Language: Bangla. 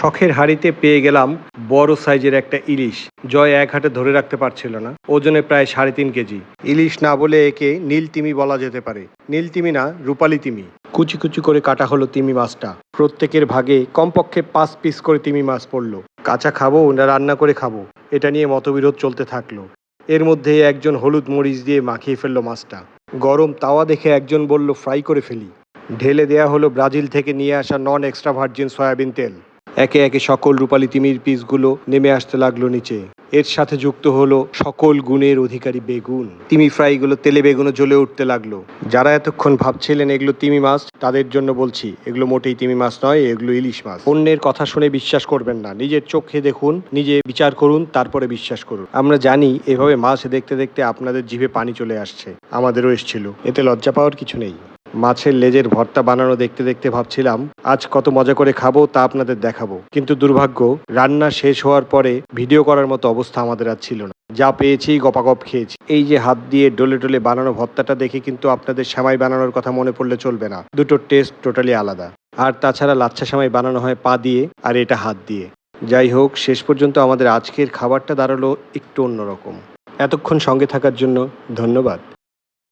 শখের হাড়িতে পেয়ে গেলাম বড় সাইজের একটা ইলিশ। জয় এক হাতে ধরে রাখতে পারছিল না। ওজনে প্রায় সাড়ে তিন কেজি। ইলিশ না বলে একে নীল তিমি বলা যেতে পারে। নীল তিমি না, রূপালি তিমি। কুচি কুচি করে কাটা হলো তিমি মাছটা। প্রত্যেকের ভাগে কমপক্ষে পাঁচ পিস করে তিমি মাছ পড়ল। কাঁচা খাব না রান্না করে খাব? এটা নিয়ে মতবিরোধ চলতে থাকল। এর মধ্যে একজন হলুদ মরিচ দিয়ে মাখিয়ে ফেলল মাছটা। গরম তাওয়া দেখে একজন বলল, ফ্রাই করে ফেলি। ঢেলে দেয়া হলো ব্রাজিল থেকে নিয়ে আসা নন এক্সট্রা ভার্জিন সয়াবিন তেল। একে একে সকল রূপালি তিমির পিসগুলো নেমে আসতে লাগল নিচে। এর সাথে যুক্ত হলো সকল গুণের অধিকারী বেগুন। তিমি ফ্রাইগুলো তেলে বেগুনে জ্বলে উঠতে লাগল। যারা এতক্ষণ ভাবছিলেন এগুলো তিমি মাছ, তাদের জন্য বলছি, এগুলো মোটেই তিমি মাছ নয়, এগুলো ইলিশ মাছ। অন্যের কথা শুনে বিশ্বাস করবেন না। নিজের চোখে দেখুন, নিজে বিচার করুন, তারপরে বিশ্বাস করুন। আমরা জানি, এভাবে মাছ দেখতে দেখতে আপনাদের জিভে পানি চলে আসছে। আমাদেরও এসেছিল। এতে লজ্জা পাওয়ার কিছু নেই। মাছের লেজের ভর্তা বানানো দেখতে দেখতে ভাবছিলাম, আজ কত মজা করে খাব তা আপনাদের দেখাবো। কিন্তু দুর্ভাগ্য, রান্না শেষ হওয়ার পরে ভিডিও করার মতো অবস্থা আমাদের আর ছিল না। যা পেয়েছি, গপাগপ খেয়েছি। এই যে হাত দিয়ে ডলে ডলে বানানো ভর্তাটা দেখে কিন্তু আপনাদের সেমাই বানানোর কথা মনে পড়লে চলবে না। দুটো টেস্ট টোটালি আলাদা। আর তাছাড়া লাচ্ছা সেমাই বানানো হয় পা দিয়ে আর এটা হাত দিয়ে। যাই হোক, শেষ পর্যন্ত আমাদের আজকের খাবারটা দাঁড়াল একটু অন্যরকম। এতক্ষণ সঙ্গে থাকার জন্য ধন্যবাদ।